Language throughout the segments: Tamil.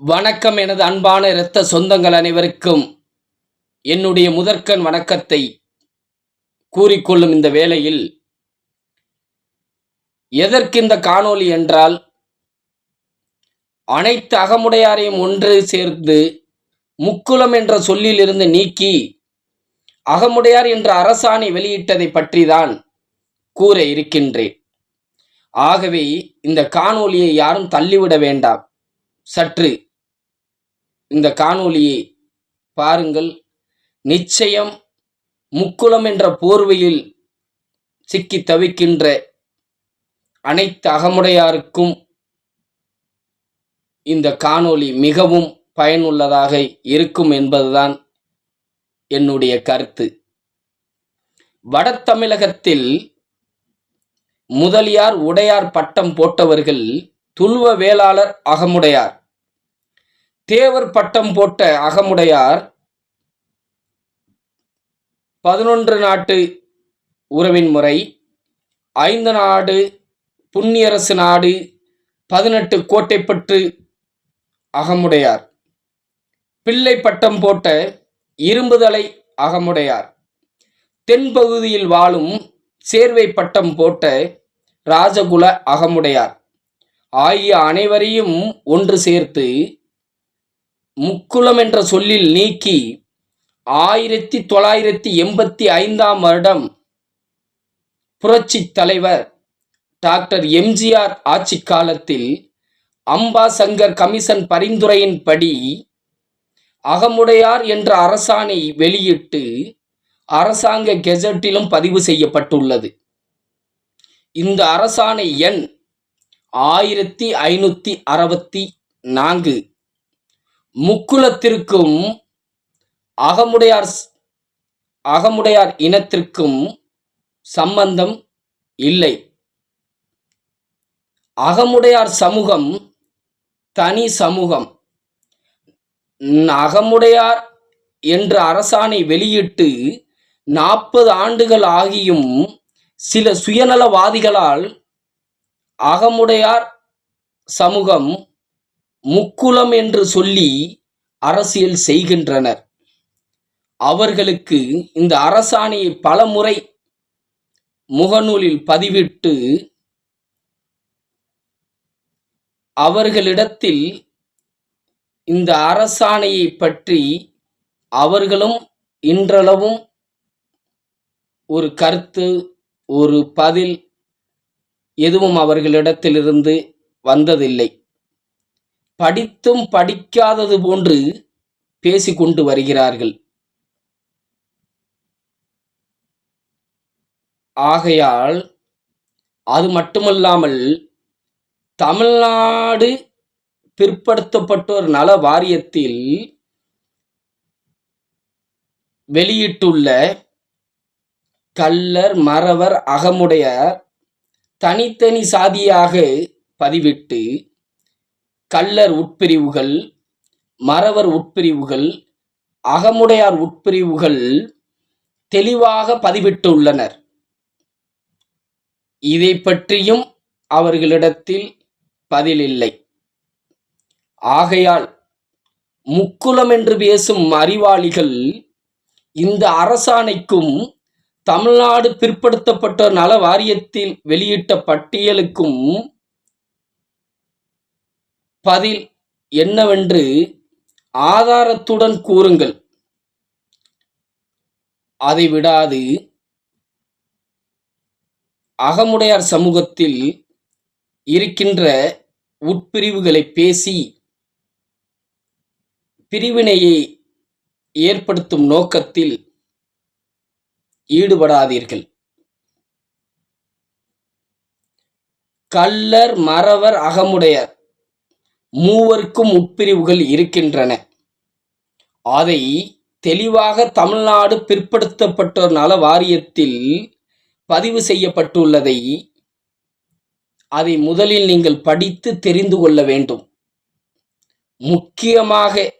வணக்கம் எனது அன்பான இரத்த சொந்தங்கள் அனைவருக்கும் என்னுடைய முதற்கண் வணக்கத்தை கூறிக்கொள்ளும் இந்த வேளையில் எதற்கு இந்த காணொளி என்றால் அனைத்து அகமுடையாரையும் ஒன்று சேர்ந்து முக்குளம் என்ற சொல்லிலிருந்து நீக்கி அகமுடையார் என்ற அரசாணை வெளியிட்டதை பற்றிதான் கூற இருக்கின்றேன். ஆகவே இந்த காணொளியை யாரும் தள்ளிவிட வேண்டாம். சற்று இந்த காணொளியை பாருங்கள். நிச்சயம் முக்குளம் என்ற போர்வையில் சிக்கி தவிக்கின்ற அனைத்து அகமுடையாருக்கும் இந்த காணொளி மிகவும் பயனுள்ளதாக இருக்கும் என்பதுதான் என்னுடைய கருத்து. வட தமிழகத்தில் முதலியார் உடையார் பட்டம் போட்டவர்கள் துல்வ வேளாளர் அகமுடையார். தேவர் பட்டம் போட்ட அகமுடையார் பதினொன்று நாட்டு உறவின் முறை ஐந்து நாடு புண்ணியரசு நாடு பதினெட்டு கோட்டைப்பற்று அகமுடையார். பிள்ளை பட்டம் போட்ட இரும்புதலை அகமுடையார். தென்பகுதியில் வாழும் சேர்வை பட்டம் போட்ட ராஜகுல அகமுடையார். ஆகிய அனைவரையும் ஒன்று சேர்த்து முக்குளம் என்ற சொல்லில் நீக்கி ஆயிரத்தி தொள்ளாயிரத்தி எண்பத்தி ஐந்தாம் வருடம் புரட்சி தலைவர் டாக்டர் எம்ஜிஆர் ஆட்சி காலத்தில் அம்பா சங்கர் கமிஷன் பரிந்துரையின்படி அகமுடையார் என்ற அரசாணை வெளியிட்டு அரசாங்க கெசட்டிலும் பதிவு செய்யப்பட்டுள்ளது. இந்த அரசாணை எண் ஆயிரத்தி ஐநூற்றி அறுபத்தி நான்கு. முக்குலத்திற்கும் அகமுடையார் அகமுடையார் இனத்திற்கும் சம்பந்தம் இல்லை. அகமுடையார் சமூகம் தனி சமூகம். அகமுடையார் என்ற அரசாணை வெளியிட்டு நாற்பது ஆண்டுகள் ஆகியும் சில சுயநலவாதிகளால் அகமுடையார் சமூகம் முக்குலம் என்று சொல்லி அரசியல் செய்கின்றனர். அவர்களுக்கு இந்த அரசாணையை பலமுறை முகநூலில் பதிவிட்டு அவர்களிடத்தில் இந்த அரசாணையை பற்றி அவர்களும் இன்றளவும் ஒரு கருத்து ஒரு பதில் எதுவும் அவர்களிடத்திலிருந்து வந்ததில்லை. படித்தும் படிக்காதது போன்று பேசிக்கொண்டு வருகிறார்கள். ஆகையால் அது மட்டுமல்லாமல் தமிழ்நாடு பிற்படுத்தப்பட்டோர் நல வாரியத்தில் வெளியிட்டுள்ள கல்லர் மறவர் அகமுடையார் தனித்தனி சாதியாக பதிவிட்டு கள்ளர் உட்பிரிவுகள் மறவர் உட்பிரிவுகள் அகமுடையார் உட்பிரிவுகள் தெளிவாக பதிவிட்டுள்ளனர். இதை பற்றியும் அவர்களிடத்தில் பதிலில்லை. ஆகையால் முக்குலம் என்று பேசும் அறிவாளிகள் இந்த அரசாணைக்கும் தமிழ்நாடு பிற்படுத்தப்பட்ட நல வாரியத்தில் வெளியிட்ட பட்டியலுக்கும் பதில் என்னவென்று ஆதாரத்துடன் கூறுங்கள். அதை விடாது. அகமுடையார் சமூகத்தில் இருக்கின்ற உட்பிரிவுகளை பேசி பிரிவினையை ஏற்படுத்தும் நோக்கத்தில் ஈடுபடாதீர்கள். கள்ளர் மறவர் அகமுடையர். மூவருக்கும் உட்பிரிவுகள் இருக்கின்றன. அதை தெளிவாக தமிழ்நாடு பிற்படுத்தப்பட்டோர் நல வாரியத்தில் பதிவு செய்யப்பட்டுள்ளதை அதை முதலில் நீங்கள் படித்து தெரிந்து கொள்ள வேண்டும். முக்கியமாக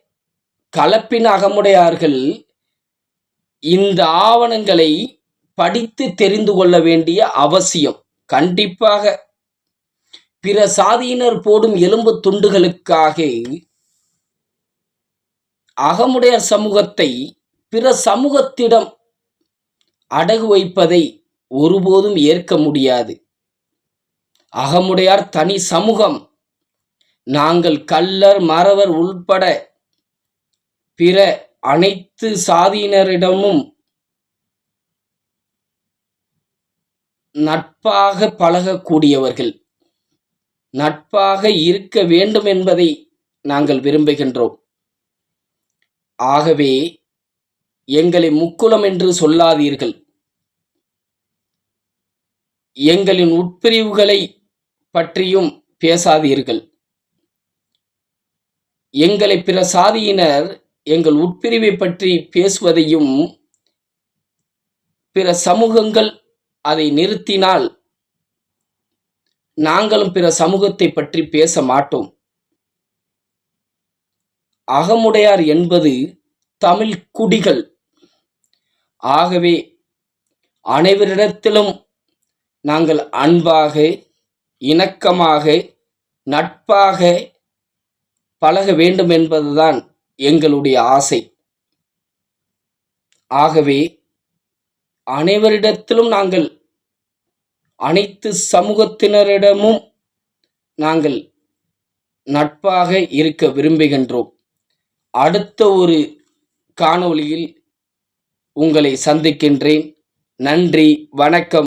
கலப்பின அகமுடையார்கள் இந்த ஆவணங்களை படித்து தெரிந்து கொள்ள வேண்டிய அவசியம். கண்டிப்பாக பிற சாதியினர் போடும் எலும்பு துண்டுகளுக்காக அகமுடையார் சமூகத்தை பிற சமூகத்திடம் அடகு வைப்பதை ஒருபோதும் ஏற்க முடியாது. அகமுடையார் தனி சமூகம். நாங்கள் கள்ளர் மறவர் உள்பட பிற அனைத்து சாதியினரிடமும் நட்பாக பழகக்கூடியவர்கள். நட்பாக இருக்க வேண்டும் என்பதை நாங்கள் விரும்புகின்றோம். ஆகவே எங்களை முக்குலம் என்று சொல்லாதீர்கள். எங்களின் உட்பிரிவுகளை பற்றியும் பேசாதீர்கள். எங்களை பிற சாதியினர் எங்கள் உட்பிரிவை பற்றி பேசுவதையும் பிற சமூகங்கள் அதை நிறுத்தினால் நாங்களும் பிற சமூகத்தை பற்றி பேச மாட்டோம். அகமுடையார் என்பது தமிழ் குடிகள். ஆகவே அனைவரிடத்திலும் நாங்கள் அன்பாக இணக்கமாக நட்பாக பழக வேண்டும் என்பதுதான் எங்களுடைய ஆசை. ஆகவே அனைவரிடத்திலும் நாங்கள் அனைத்து சமூகத்தினரிடமும் நாங்கள் நட்பாக இருக்க விரும்புகின்றோம். அடுத்த ஒரு காணொளியில் உங்களை சந்திக்கின்றேன். நன்றி வணக்கம்.